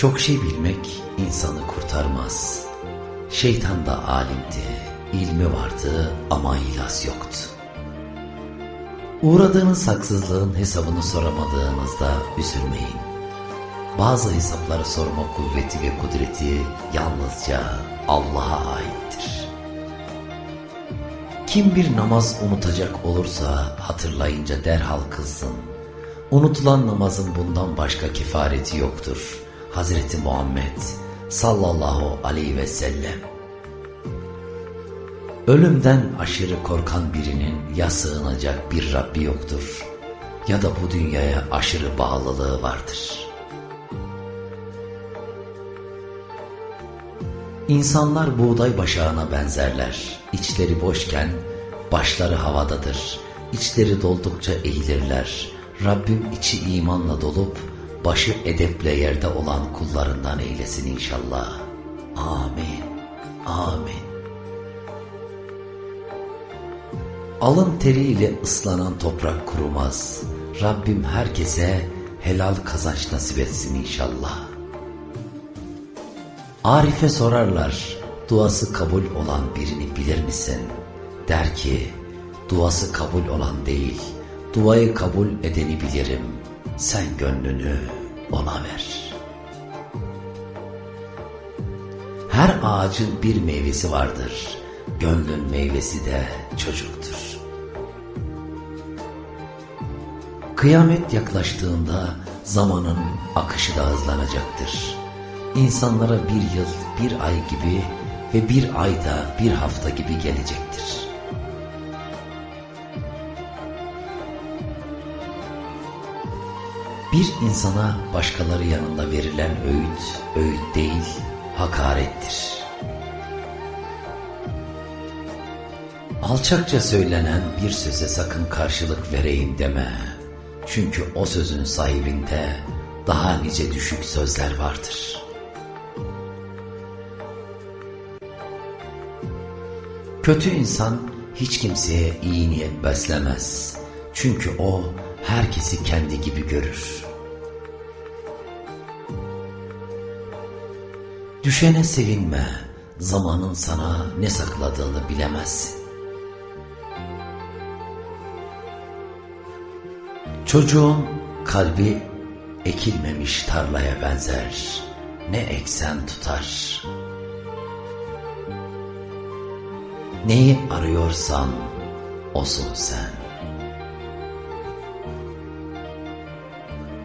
Çok şey bilmek insanı kurtarmaz. Şeytan da alimdi, ilmi vardı ama ilas yoktu. Uğradığınız haksızlığın hesabını soramadığınızda üzülmeyin. Bazı hesapları sorma kuvveti ve kudreti yalnızca Allah'a aittir. Kim bir namaz unutacak olursa hatırlayınca derhal kılsın. Unutulan namazın bundan başka kefareti yoktur. Hazreti Muhammed sallallahu aleyhi ve sellem. Ölümden aşırı korkan birinin ya sığınacak bir Rabbi yoktur ya da bu dünyaya aşırı bağlılığı vardır. İnsanlar buğday başağına benzerler. İçleri boşken başları havadadır. İçleri doldukça eğilirler. Rabbim içi imanla dolup başı edeple yerde olan kullarından eylesin inşallah. Amin. Amin. Alın teriyle ıslanan toprak kurumaz. Rabbim herkese helal kazanç nasip etsin inşallah. Arif'e sorarlar, duası kabul olan birini bilir misin? Der ki, duası kabul olan değil, duayı kabul edeni bilirim. Sen gönlünü ona ver. Her ağacın bir meyvesi vardır. Gönlün meyvesi de çocuktur. Kıyamet yaklaştığında zamanın akışı da hızlanacaktır. İnsanlara bir yıl, bir ay gibi ve bir ayda bir hafta gibi gelecektir. Bir insana başkaları yanında verilen öğüt, öğüt değil, hakarettir. Alçakça söylenen bir söze sakın karşılık vereyim deme. Çünkü o sözün sahibinde daha nice düşük sözler vardır. Kötü insan hiç kimseye iyi niyet beslemez. Çünkü o herkesi kendi gibi görür. Düşene sevinme, zamanın sana ne sakladığını bilemezsin. Çocuğun kalbi ekilmemiş tarlaya benzer. Ne eksen tutar. Neyi arıyorsan osun sen.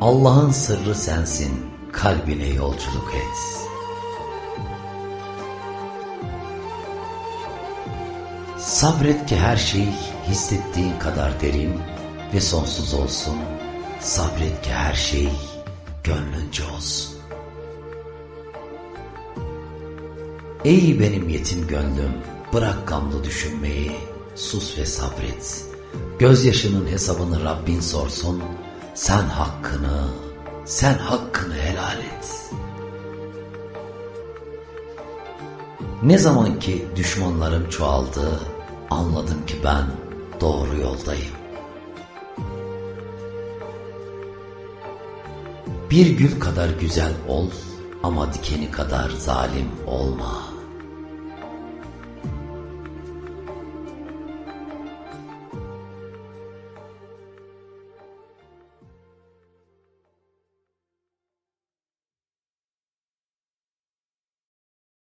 Allah'ın sırrı sensin, kalbine yolculuk et. Sabret ki her şey hissettiğin kadar derin ve sonsuz olsun. Sabret ki her şey gönlünce olsun. Ey benim yetim gönlüm, bırak gamlı düşünmeyi, sus ve sabret. Gözyaşının hesabını Rabbin sorsun, sen hakkını, sen hakkını helal et. Ne zaman ki düşmanlarım çoğaldı, anladım ki ben doğru yoldayım. Bir gül kadar güzel ol ama dikeni kadar zalim olma.''